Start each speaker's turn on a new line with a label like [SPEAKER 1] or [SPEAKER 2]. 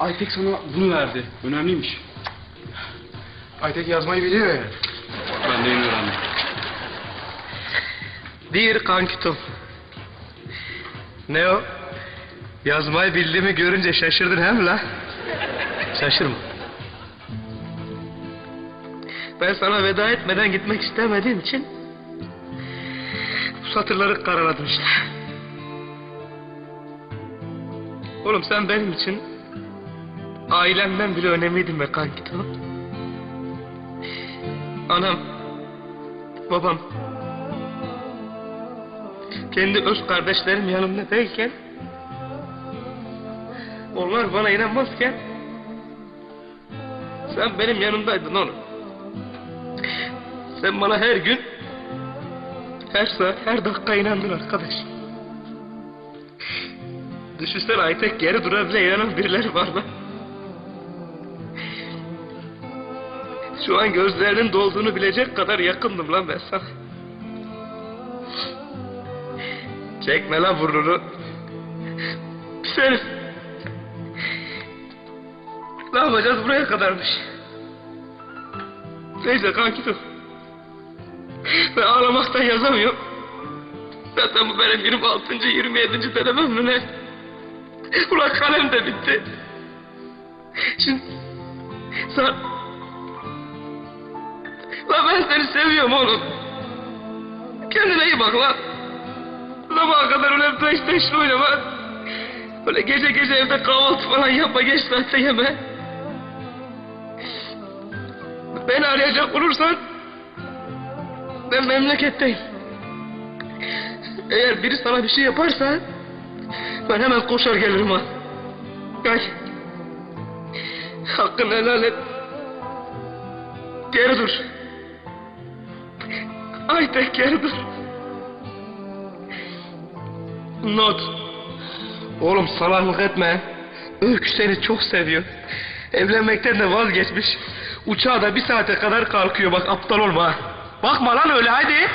[SPEAKER 1] Aytek sana bunu verdi. Önemliymiş.
[SPEAKER 2] Aytek yazmayı biliyor ya.
[SPEAKER 1] Ben de yeni öğrendim.
[SPEAKER 3] Bir kankitum. Ne o? Yazmayı bildiğimi görünce şaşırdın hem la? Şaşırma. Ben sana veda etmeden gitmek istemediğim için bu satırları karaladım işte. Oğlum sen benim için ailemden bile önemliydin be kankitum. Anam, babam, kendi öz kardeşlerim yanımda değilken onlar bana inanmazken sen benim yanımdaydın oğlum. Sen bana her gün her saat her dakika inandın arkadaş. Düşünsene Aytek geri dura bile inanan birileri var lan. Şu an gözlerinin dolduğunu bilecek kadar yakındım lan ben sana. Çekme lan burnunu. Pis herif. Ne yapacağız buraya kadarmış. Neyse kankitim. Ben ağlamaktan yazamıyorum. Zaten bu benim 26. 27. denemem mi ne? Ulan kalem de bitti. Şimdi sen... Lan ben seni seviyorum oğlum. Kendine iyi bak lan. Sabaha kadar öyle PlayStation oynama. Böyle gece gece evde kahvaltı falan yapma geç saatte yeme. Beni arayacak olursan ben memleketteyim. Eğer biri sana bir şey yaparsa ben hemen koşar gelirim ha. Gel. Hakkını helal et. Geri dur. Aytek geri dur. Not. Oğlum salaklık etme. Öykü seni çok seviyor. Evlenmekten de vazgeçmiş. Uçağa da bir saate kadar kalkıyor bak aptal olma. Bakma lan öyle hadi.